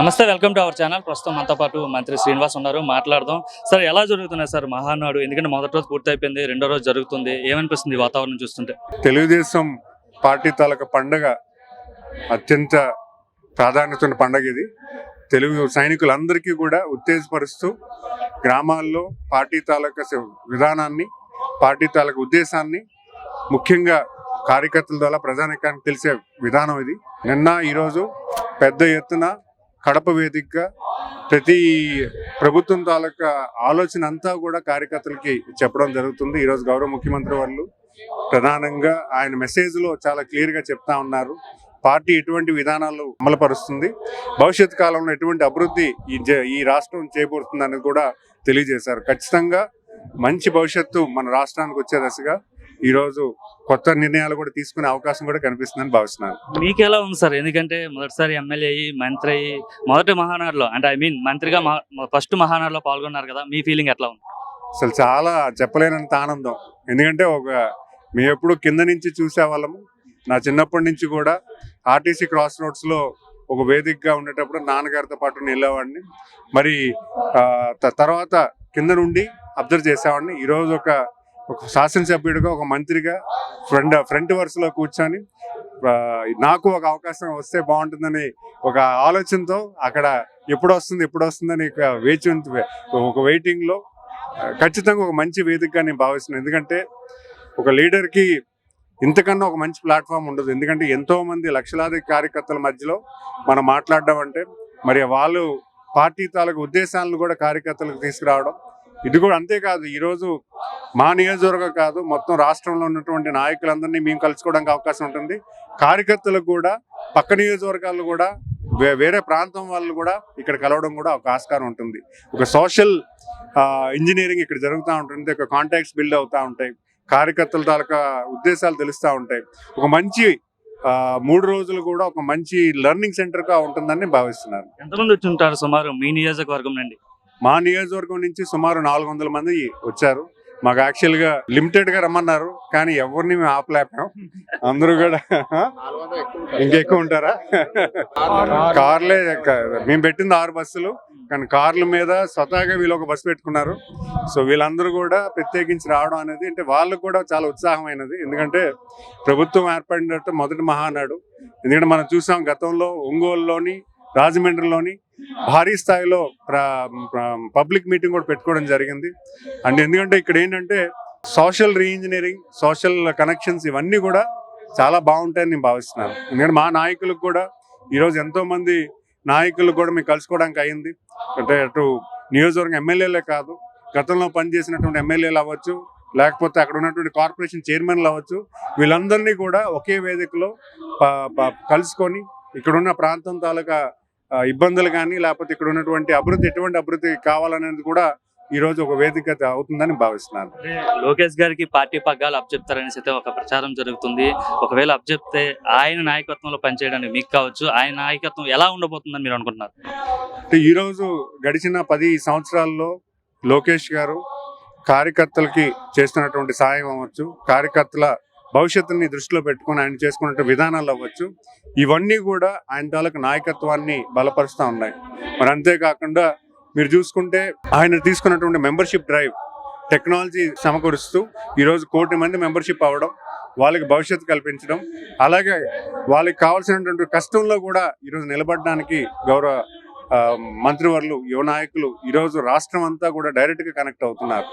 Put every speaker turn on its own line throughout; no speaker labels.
నమస్తే welcome to our channel. ప్రస్తుతం మనతో పాటు మంత్రి శ్రీనివాస్ ఉన్నారు. మాట్లాడదాం. సార్ ఎలా జరుగుతున్నాయి సార్ మహానాడు? ఎందుకంటే మొదటి రోజు పూర్తి అయిపోయింది రెండో రోజు జరుగుతుంది. ఏమనిపిస్తుంది వాతావరణం చూస్తుంటే?
తెలుగుదేశం పార్టీ తాలూకా పండగ అత్యంత ప్రాధాన్యత ఉన్న పండగ ఇది. తెలుగు సైనికులందరికీ కూడా ఉత్తేజపరుస్తూ గ్రామాల్లో పార్టీ తాలూకా విధానాన్ని పార్టీ తాలూకా ఉద్దేశాన్ని ముఖ్యంగా కార్యకర్తల ద్వారా ప్రజానికానికి తెలిసే విధానం ఇది. నిన్న ఈరోజు పెద్ద ఎత్తున కడప వేదికగా ప్రతి ప్రభుత్వం తాలూకా ఆలోచన అంతా కూడా కార్యకర్తలకి చెప్పడం జరుగుతుంది. ఈరోజు గౌరవ ముఖ్యమంత్రి వాళ్ళు ప్రధానంగా ఆయన మెసేజ్లో చాలా క్లియర్గా చెప్తా ఉన్నారు. పార్టీ ఎటువంటి విధానాలు అమలుపరుస్తుంది. భవిష్యత్ కాలంలో ఎటువంటి అభివృద్ధి ఈ జ- ఈ రాష్ట్రం చేయబోతుంది అనేది కూడా తెలియజేశారు. ఖచ్చితంగా మంచి భవిష్యత్తు మన రాష్ట్రానికి వచ్చే దశగా ఈ రోజు కొత్త నిర్ణయాలు కూడా తీసుకునే అవకాశం కూడా కనిపిస్తుందని భావిస్తున్నాను.
మీకు ఎలా ఉంది సార్? ఎందుకంటే మొదటిసారి ఎమ్మెల్యే అయ్యి మంత్రి అయ్యి మొదటి మహానాడులో అంటే ఐ మీన్ మంత్రిగా ఫస్ట్ మహానాడులో పాల్గొన్నారు కదా మీ ఫీలింగ్ ఎట్లా ఉంది?
అసలు చాలా చెప్పలేనంత ఆనందం. ఎందుకంటే ఒక మేము ఎప్పుడు కింద నుంచి చూసేవాళ్ళము నా చిన్నప్పటి నుంచి కూడా ఆర్టీసీ క్రాస్ రోడ్స్లో ఒక వేదికగా ఉండేటప్పుడు నాన్నగారితో పాటు వెళ్ళేవాడిని. మరి తర్వాత కింద నుండి అబ్జర్వ్ చేసేవాడిని. ఈరోజు ఒక ఒక శాసనసభ్యుడిగా ఒక మంత్రిగా ఫ్రంట్ ఫ్రంట్ వరుసలో కూర్చొని నాకు ఒక అవకాశం వస్తే బాగుంటుందని ఒక ఆలోచనతో అక్కడ ఎప్పుడు వస్తుంది ఎప్పుడు వస్తుందని వేచి ఒక వెయిటింగ్లో ఖచ్చితంగా ఒక మంచి వేదికగా నేను భావిస్తున్నాను. ఎందుకంటే ఒక లీడర్కి ఇంతకన్నా ఒక మంచి ప్లాట్ఫామ్ ఉండదు. ఎందుకంటే ఎంతో మంది లక్షలాది కార్యకర్తల మధ్యలో మనం మాట్లాడడం అంటే మరి వాళ్ళు పార్టీ తాలూకు ఉద్దేశాలను కూడా కార్యకర్తలకు తీసుకురావడం ఇది కూడా అంతేకాదు ఈరోజు మా నియోజకవర్గం కాదు మొత్తం రాష్ట్రంలో ఉన్నటువంటి నాయకులందరినీ మేము కలుసుకోవడానికి అవకాశం ఉంటుంది. కార్యకర్తలకు కూడా పక్క నియోజకవర్గాలు కూడా వేరే ప్రాంతం వాళ్ళు కూడా ఇక్కడ కలవడం కూడా ఒక ఆస్కారం ఉంటుంది. ఒక సోషల్ ఇంజనీరింగ్ ఇక్కడ జరుగుతూ ఉంటుంది. ఒక కాంటాక్ట్స్ బిల్డ్ అవుతూ ఉంటాయి. కార్యకర్తల తాలూకా ఉద్దేశాలు తెలుస్తూ ఉంటాయి. ఒక మంచి ఆ, మూడు రోజులు కూడా ఒక మంచి లెర్నింగ్ సెంటర్గా ఉంటుందని భావిస్తున్నాను
ఎంతమంది వచ్చి ఉంటారు సుమారు మీ నియోజకవర్గం నుండి?
మా నియోజకవర్గం నుంచి సుమారు నాలుగు వందల మంది వచ్చారు. మాకు యాక్చువల్గా లిమిటెడ్గా రమ్మన్నారు కానీ ఎవరిని మేము ఆపలేపాం అందరూ కూడా ఇంకెక్కువ ఉంటారా? కార్లే మేము పెట్టింది ఆరు బస్సులు కానీ కార్ల మీద స్వతహాగా వీళ్ళు ఒక బస్సు పెట్టుకున్నారు. సో వీళ్ళందరూ కూడా ప్రత్యేకించి రావడం అనేది అంటే వాళ్ళకు కూడా చాలా ఉత్సాహమైనది. ఎందుకంటే ప్రభుత్వం ఏర్పడినట్టు మొదటి మహానాడు. ఎందుకంటే మనం చూసాం గతంలో ఒంగోలులోని రాజమండ్రిలోని భారీ స్థాయిలో పబ్లిక్ మీటింగ్ కూడా పెట్టుకోవడం జరిగింది. అండ్ ఎందుకంటే ఇక్కడ ఏంటంటే సోషల్ రీఇంజనీరింగ్ సోషల్ కనెక్షన్స్ ఇవన్నీ కూడా చాలా బాగుంటాయని నేను భావిస్తున్నాను. ఎందుకంటే మా నాయకులకు కూడా ఈరోజు ఎంతో మంది నాయకులు కూడా మేము కలుసుకోవడానికి అయింది. అంటే అటు నియోజకవర్గం ఎమ్మెల్యేలే కాదు గతంలో పనిచేసినటువంటి ఎమ్మెల్యేలు అవ్వచ్చు లేకపోతే అక్కడ ఉన్నటువంటి కార్పొరేషన్ చైర్మన్లు అవ్వచ్చు వీళ్ళందరినీ కూడా ఒకే వేదికలో కలుసుకొని ఇక్కడున్న ప్రాంతం తాలూకా ఇబ్బందులు కానీ లేకపోతే ఇక్కడ ఉన్నటువంటి అభివృద్ధి ఎటువంటి అభివృద్ధి కావాలనేది కూడా ఈ రోజు ఒక వేదిక అవుతుందని భావిస్తున్నాను.
లోకేష్ గారికి పార్టీ పగ్గాలు అప్పచెప్తారనేసి అయితే ఒక ప్రచారం జరుగుతుంది. ఒకవేళ అప్పచెప్తే ఆయన నాయకత్వంలో పనిచేయడానికి మీకు కావచ్చు. ఆయన నాయకత్వం ఎలా ఉండబోతుందని మీరు అనుకుంటున్నారు?
అంటే ఈ రోజు గడిచిన పది సంవత్సరాల్లో లోకేష్ గారు కార్యకర్తలకి చేస్తున్నటువంటి సాయం అవ్వచ్చు. కార్యకర్తల భవిష్యత్తుని దృష్టిలో పెట్టుకొని ఆయన చేసుకున్న విధానాలు అవ్వచ్చు. ఇవన్నీ కూడా ఆయన తాలూకు నాయకత్వాన్ని బలపరుస్తూ ఉన్నాయి. మరి అంతేకాకుండా మీరు చూసుకుంటే ఆయన తీసుకున్నటువంటి మెంబర్షిప్ డ్రైవ్ టెక్నాలజీ సమకూరుస్తూ ఈరోజు కోటి మంది మెంబర్షిప్ అవ్వడం వాళ్ళకి భవిష్యత్తు కల్పించడం అలాగే వాళ్ళకి కావాల్సినటువంటి కష్టంలో కూడా ఈరోజు నిలబడడానికి గౌరవ మంత్రివర్లు యువ నాయకులు ఈరోజు రాష్ట్రం అంతా కూడా డైరెక్ట్గా కనెక్ట్ అవుతున్నారు.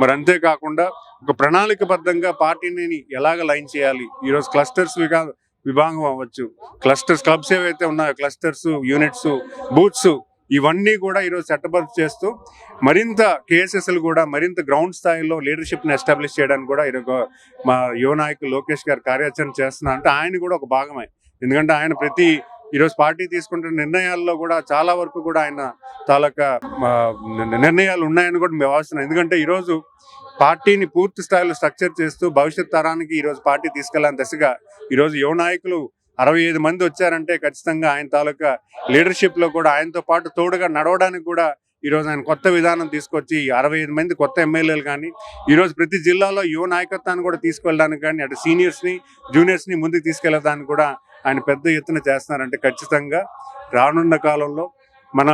మరి అంతేకాకుండా ఒక ప్రణాళికబద్ధంగా పార్టీని ఎలాగ లైన్ చేయాలి? ఈరోజు క్లస్టర్స్ విగా విభాగం అవ్వచ్చు. క్లస్టర్స్ క్లబ్స్ ఏవైతే ఉన్నాయో క్లస్టర్స్ యూనిట్స్ బూత్స్ ఇవన్నీ కూడా ఈరోజు సెటప్ చేస్తూ మరింత కేఎస్ఎస్లు కూడా మరింత గ్రౌండ్ స్థాయిలో లీడర్షిప్ని ఎస్టాబ్లిష్ చేయడానికి కూడా ఈరోజు మా యువ నాయకులు లోకేష్ గారు కార్యాచరణ చేస్తున్నారు. అంటే ఆయన కూడా ఒక భాగమే. ఎందుకంటే ఆయన ప్రతి ఈరోజు పార్టీ తీసుకుంటున్న నిర్ణయాల్లో కూడా చాలా వరకు కూడా ఆయన తాలూకా నిర్ణయాలు ఉన్నాయని కూడా మేము భావిస్తున్నాం. ఎందుకంటే ఈరోజు పార్టీని పూర్తి స్థాయిలో స్ట్రక్చర్ చేస్తూ భవిష్యత్ తరానికి ఈరోజు పార్టీ తీసుకెళ్ళాలని దశగా ఈరోజు యువ నాయకులు అరవై ఐదు మంది వచ్చారంటే ఖచ్చితంగా ఆయన తాలూకా లీడర్షిప్లో కూడా ఆయనతో పాటు తోడుగా నడవడానికి కూడా ఈ రోజు ఆయన కొత్త విధానం తీసుకొచ్చి అరవై ఐదు మంది కొత్త ఎమ్మెల్యేలు కానీ ఈ రోజు ప్రతి జిల్లాలో యువ నాయకత్వాన్ని కూడా తీసుకెళ్ళడానికి కానీ అటు సీనియర్స్ని జూనియర్స్ని ముందుకు తీసుకెళ్ళడానికి కూడా ఆయన పెద్ద ఎత్తున చేస్తున్నారంటే ఖచ్చితంగా రానున్న కాలంలో మన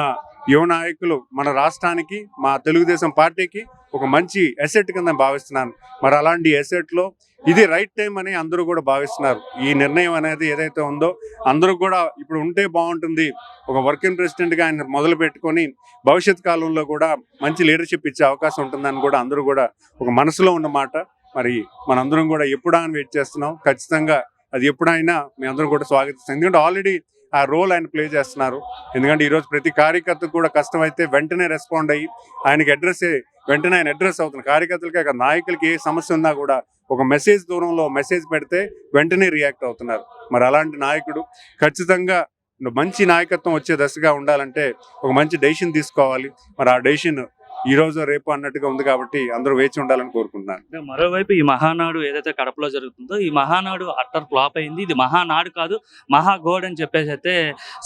యువ నాయకులు మన రాష్ట్రానికి మా తెలుగుదేశం పార్టీకి ఒక మంచి ఎసెట్ కింద భావిస్తున్నాను. మరి అలాంటి ఎసెట్లో ఇది రైట్ టైం అని అందరూ కూడా భావిస్తున్నారు. ఈ నిర్ణయం అనేది ఏదైతే ఉందో అందరూ కూడా ఇప్పుడు ఉంటే బాగుంటుంది. ఒక వర్కింగ్ ప్రెసిడెంట్గా ఆయన మొదలు పెట్టుకొని భవిష్యత్ కాలంలో కూడా మంచి లీడర్షిప్ ఇచ్చే అవకాశం ఉంటుందని కూడా అందరూ కూడా ఒక మనసులో ఉన్న మాట. మరి మనందరం కూడా ఎప్పుడా అని వెయిట్ చేస్తున్నాం. ఖచ్చితంగా అది ఎప్పుడైనా మీ అందరం కూడా స్వాగతిస్తాం. ఎందుకంటే ఆల్రెడీ ఆ రోల్ ఆయన ప్లే చేస్తున్నారు. ఎందుకంటే ఈరోజు ప్రతి కార్యకర్తకు కూడా కష్టమైతే వెంటనే రెస్పాండ్ అయ్యి ఆయనకి అడ్రస్ వెంటనే ఆయన అడ్రస్ అవుతుంది కార్యకర్తలకి నాయకులకి ఏ సమస్య ఉన్నా కూడా ఒక మెసేజ్ దూరంలో మెసేజ్ పెడితే వెంటనే రియాక్ట్ అవుతున్నారు. మరి అలాంటి నాయకుడు ఖచ్చితంగా మంచి నాయకత్వం వచ్చే దశగా ఉండాలంటే ఒక మంచి డెసిషన్ తీసుకోవాలి. మరి ఆ డెసిషన్ ఈ రోజు రేపు అన్నట్టుగా ఉంది కాబట్టి అందరూ వేచి ఉండాలని కోరుకుంటున్నాను.
మరోవైపు ఈ మహానాడు ఏదైతే కడపలో జరుగుతుందో ఈ మహానాడు అట్టర్ ఫ్లాప్ అయింది. ఇది మహానాడు కాదు మహాగోడ్ అని చెప్పేసి అయితే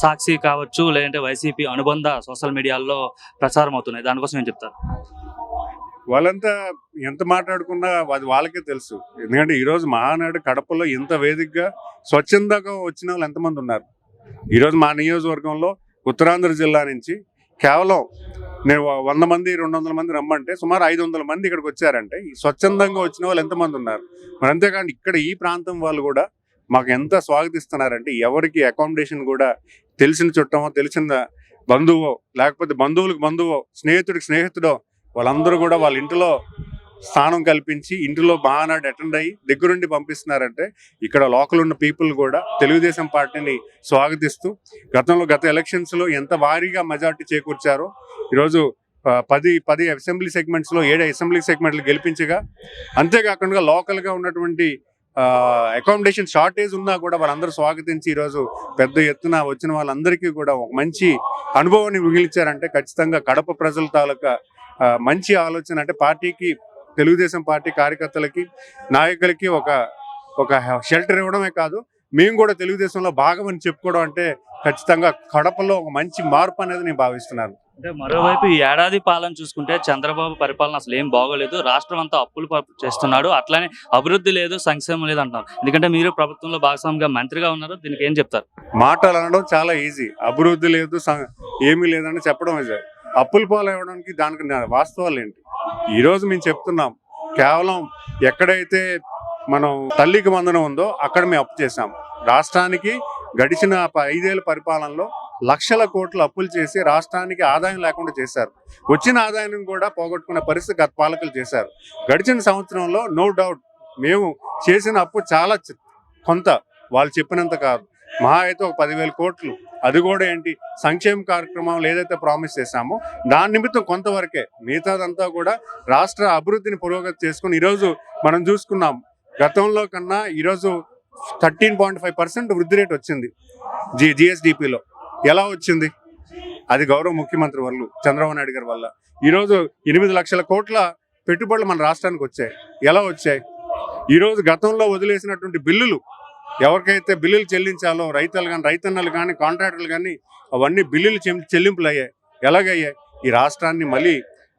సాక్షి కావచ్చు లేదంటే వైసీపీ అనుబంధ సోషల్ మీడియాలో ప్రచారం అవుతున్నాయి. దానికోసం ఏం చెప్తారు?
వాళ్ళంతా ఎంత మాట్లాడుకున్నా అది వాళ్ళకే తెలుసు. ఎందుకంటే ఈరోజు మహానాడు కడపలో ఇంత వేదికగా స్వచ్ఛందంగా వచ్చిన వాళ్ళు ఎంతమంది ఉన్నారు? ఈరోజు మా నియోజకవర్గంలో ఉత్తరాంధ్ర జిల్లా నుంచి కేవలం నేను వంద మంది రెండు వందల మంది రమ్మంటే సుమారు ఐదు వందల మంది ఇక్కడికి వచ్చారంటే ఈ స్వచ్ఛందంగా వచ్చిన వాళ్ళు ఎంతమంది ఉన్నారు? మరి అంతేకాదు ఇక్కడ ఈ ప్రాంతం వాళ్ళు కూడా మాకు ఎంత స్వాగతిస్తున్నారంటే ఎవరికి అకామిడేషన్ కూడా తెలిసిన చుట్టమో తెలిసిన బంధువో లేకపోతే బంధువులకు బంధువో స్నేహితుడికి స్నేహితుడో వాళ్ళందరూ కూడా వాళ్ళ ఇంటిలో స్థానం కల్పించి ఇంటిలో బాగానాడు అటెండ్ అయ్యి దగ్గరుండి పంపిస్తున్నారంటే ఇక్కడ లోకల్ ఉన్న పీపుల్ కూడా తెలుగుదేశం పార్టీని స్వాగతిస్తూ గతంలో గత ఎలక్షన్స్లో ఎంత భారీగా మెజార్టీ చేకూర్చారో ఈరోజు పది పది అసెంబ్లీ సెగ్మెంట్స్లో ఏడు అసెంబ్లీ సెగ్మెంట్లు గెలిపించగా అంతేకాకుండా లోకల్గా ఉన్నటువంటి అకామిడేషన్ షార్టేజ్ ఉన్నా కూడా వాళ్ళందరూ స్వాగతించి ఈరోజు పెద్ద ఎత్తున వచ్చిన వాళ్ళందరికీ కూడా ఒక మంచి అనుభవాన్ని మిగిలించారంటే ఖచ్చితంగా కడప ప్రజల తాలూకా మంచి ఆలోచన. అంటే పార్టీకి తెలుగుదేశం పార్టీ కార్యకర్తలకి నాయకులకి ఒక ఒక షెల్టర్ ఇవ్వడమే కాదు మేము కూడా తెలుగుదేశంలో భాగం అని చెప్పుకోవడం అంటే ఖచ్చితంగా కడపలో ఒక మంచి మార్పు అనేది నేను భావిస్తున్నాను.
అంటే మరోవైపు ఈ ఏడాది పాలన చూసుకుంటే చంద్రబాబు పరిపాలన అసలు ఏం బాగోలేదు. రాష్ట్రం అంతా అప్పులు చేస్తున్నాడు. అట్లానే అభివృద్ధి లేదు సంక్షేమం లేదు అంటున్నారు. ఎందుకంటే మీరు ప్రభుత్వంలో భాగస్వామిగా మంత్రిగా ఉన్నారు. దీనికి ఏం చెప్తారు?
మాటలు అనడం చాలా ఈజీ. అభివృద్ధి లేదు ఏమీ లేదని చెప్పడం అప్పులు అప్పుల దానికి వాస్తవాలు ఏంటి? ఈరోజు మేము చెప్తున్నాం కేవలం ఎక్కడైతే మనం తల్లికి వందనం ఉందో అక్కడ మేము అప్పు చేసాం రాష్ట్రానికి గడిచిన ఐదేళ్ళ ఐదేళ్ళ పరిపాలనలో లక్షల కోట్లు అప్పులు చేసి రాష్ట్రానికి ఆదాయం లేకుండా చేశారు. వచ్చిన ఆదాయం కూడా పోగొట్టుకున్న పరిస్థితి గత పాలకులు చేశారు. గడిచిన సంవత్సరంలో నో డౌట్ మేము చేసిన అప్పు చాలా కొంత. వాళ్ళు చెప్పినంత కాదు. మహా అయితే ఒక పదివేల కోట్లు. అది కూడా ఏంటి? సంక్షేమ కార్యక్రమాలు ఏదైతే ప్రామిస్ చేశామో దాని నిమిత్తం కొంతవరకే మిగతాదంతా కూడా రాష్ట్ర అభివృద్ధిని పురోగతి చేసుకుని ఈరోజు మనం చూసుకున్నాం. గతంలో కన్నా ఈరోజు థర్టీన్ పాయింట్ ఫైవ్ పర్సెంట్ వృద్ధి రేట్ వచ్చింది. జి జిఎస్డిపిలో. ఎలా వచ్చింది? అది గౌరవ ముఖ్యమంత్రి వాళ్ళు చంద్రబాబు నాయుడు గారి వల్ల. ఈరోజు ఎనిమిది లక్షల కోట్ల పెట్టుబడులు మన రాష్ట్రానికి వచ్చాయి. ఎలా వచ్చాయి? ఈరోజు గతంలో వదిలేసినటువంటి బిల్లులు ఎవరికైతే బిల్లులు చెల్లించాలో రైతులు కానీ రైతన్నలు కానీ కాంట్రాక్టర్లు కానీ అవన్నీ బిల్లులు చెల్లింపులు అయ్యాయి ఎలాగయ్యాయి? ఈ రాష్ట్రాన్ని మళ్ళీ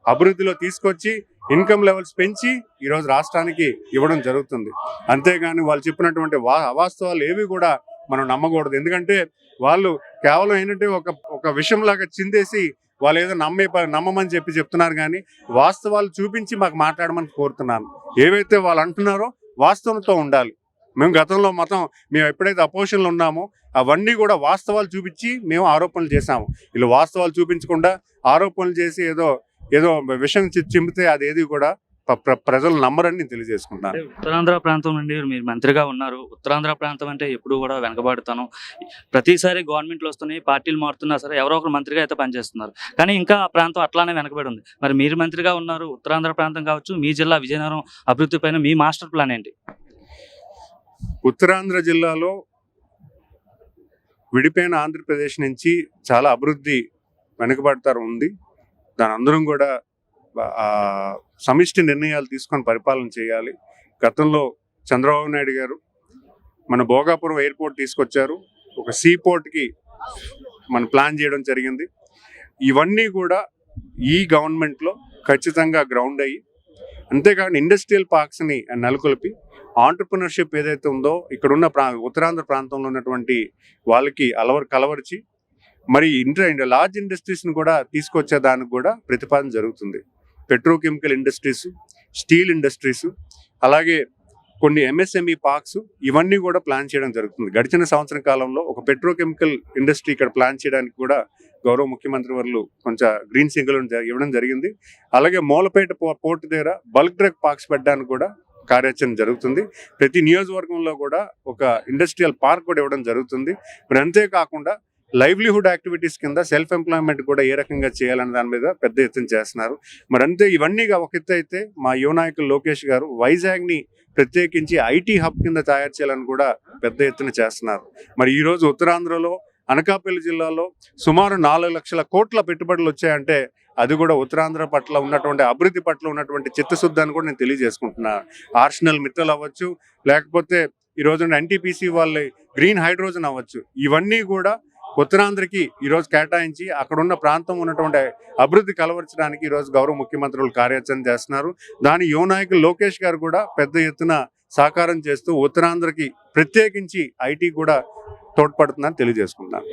అభివృద్ధిలో తీసుకొచ్చి ఇన్కమ్ లెవెల్స్ పెంచి ఈరోజు రాష్ట్రానికి ఇవ్వడం జరుగుతుంది. అంతేగాని వాళ్ళు చెప్పినటువంటి వా అవాస్తవాలు ఏవి కూడా మనం నమ్మకూడదు. ఎందుకంటే వాళ్ళు కేవలం ఏంటంటే ఒక ఒక విషయంలాగా చిందేసి వాళ్ళు ఏదో నమ్మే నమ్మమని చెప్పి చెప్తున్నారు కానీ వాస్తవాలు చూపించి మాకు మాట్లాడమని కోరుతున్నాను. ఏవైతే వాళ్ళు అంటున్నారో వాస్తవంతో ఉండాలి. మేము గతంలో మొత్తం మేము ఎప్పుడైతే అపోజిషన్లో ఉన్నామో అవన్నీ కూడా వాస్తవాలు చూపించి మేము ఆరోపణలు చేశాము. వీళ్ళు వాస్తవాలు చూపించకుండా ఆరోపణలు చేసి ఏదో ఏదో విషయం చి- చింపితే అది ఏది కూడా ప్రజలు నమ్మరని నేను తెలియజేసుకుంటాను.
ఉత్తరాంధ్ర ప్రాంతం నుండి మీరు మంత్రిగా ఉన్నారు. ఉత్తరాంధ్ర ప్రాంతం అంటే ఎప్పుడు కూడా వెనకబడతాను ప్రతిసారి గవర్నమెంట్లు వస్తున్నాయి పార్టీలు మారుతున్నా సరే ఎవరో ఒకరు మంత్రిగా అయితే పనిచేస్తున్నారు. కానీ ఇంకా ఆ ప్రాంతం అట్లానే వెనకబడి ఉంది. మరి మీరు మంత్రిగా ఉన్నారు ఉత్తరాంధ్ర ప్రాంతం కావచ్చు మీ జిల్లా విజయనగరం అభివృద్ధి పైన మీ మాస్టర్ ప్లాన్ ఏంటి?
ఉత్తరాంధ్ర జిల్లాలో విడిపోయిన ఆంధ్రప్రదేశ్ నుంచి చాలా అభివృద్ధి వెనుకబడతారు ఉంది. దాని అందరం కూడా సమిష్టి నిర్ణయాలు తీసుకొని పరిపాలన చేయాలి. గతంలో చంద్రబాబు నాయుడు గారు మన భోగాపురం ఎయిర్పోర్ట్ తీసుకొచ్చారు. ఒక సీ పోర్ట్కి ప్లాన్ చేయడం జరిగింది. ఇవన్నీ కూడా ఈ గవర్నమెంట్లో ఖచ్చితంగా గ్రౌండ్ అయ్యి అంతేకాకుండా ఇండస్ట్రియల్ పార్క్స్ని నెలకొల్పి ఆంటర్ప్రినర్షిప్ ఏదైతే ఉందో ఇక్కడున్న ప్రా ఉత్తరాంధ్ర ప్రాంతంలో ఉన్నటువంటి వాళ్ళకి అలవర్ కలవరిచి మరి ఇంటర్ లార్జ్ ఇండస్ట్రీస్ని కూడా తీసుకొచ్చే దానికి కూడా ప్రతిపాదన జరుగుతుంది. పెట్రోకెమికల్ ఇండస్ట్రీస్ స్టీల్ ఇండస్ట్రీస్ అలాగే కొన్ని ఎంఎస్ఎంఈ పార్క్స్ ఇవన్నీ కూడా ప్లాన్ చేయడం జరుగుతుంది. గడిచిన సంవత్సరం కాలంలో ఒక పెట్రోకెమికల్ ఇండస్ట్రీ ఇక్కడ ప్లాన్ చేయడానికి కూడా గౌరవ ముఖ్యమంత్రి వర్లు కొంచెం గ్రీన్ సింగిల్ ఇవ్వడం జరిగింది. అలాగే మూలపేట పో- పోర్టు దగ్గర బల్క్ డ్రగ్ పార్క్స్ పెట్టడానికి కూడా కార్యాచరణ జరుగుతుంది. ప్రతి నియోజకవర్గంలో కూడా ఒక ఇండస్ట్రియల్ పార్క్ కూడా ఇవ్వడం జరుగుతుంది. మరి అంతేకాకుండా లైవ్లీహుడ్ యాక్టివిటీస్ కింద సెల్ఫ్ ఎంప్లాయ్మెంట్ కూడా ఏ రకంగా చేయాలనే దాని మీద పెద్ద ఎత్తున చేస్తున్నారు. మరి అంతే ఇవన్నీ ఒక ఎత్తు అయితే మా యువ నాయకులు లోకేష్ గారు వైజాగ్ని ప్రత్యేకించి ఐటీ హబ్ కింద తయారు చేయాలని కూడా పెద్ద ఎత్తున చేస్తున్నారు. మరి ఈ రోజు ఉత్తరాంధ్రలో అనకాపల్లి జిల్లాలో సుమారు నాలుగు లక్షల కోట్ల పెట్టుబడులు వచ్చాయంటే అది కూడా ఉత్తరాంధ్ర పట్ల ఉన్నటువంటి అభివృద్ధి పట్ల ఉన్నటువంటి చిత్తశుద్ధి అని కూడా నేను తెలియజేసుకుంటున్నాను ఆర్షనల్ మిత్రులు అవ్వచ్చు లేకపోతే ఈ రోజు ఎన్టీపీసీ వాళ్ళ గ్రీన్ హైడ్రోజన్ అవ్వచ్చు. ఇవన్నీ కూడా ఉత్తరాంధ్రకి ఈ రోజు కేటాయించి అక్కడున్న ప్రాంతం ఉన్నటువంటి అభివృద్ధి కలవరచడానికి ఈ రోజు గౌరవ ముఖ్యమంత్రులు కార్యాచరణ చేస్తున్నారు. దాని యువ నాయకులు లోకేష్ గారు కూడా పెద్ద ఎత్తున సహకారం చేస్తూ ఉత్తరాంధ్రకి ప్రత్యేకించి ఐటీ కూడా తోడ్పడుతుందని తెలియజేసుకుంటున్నాను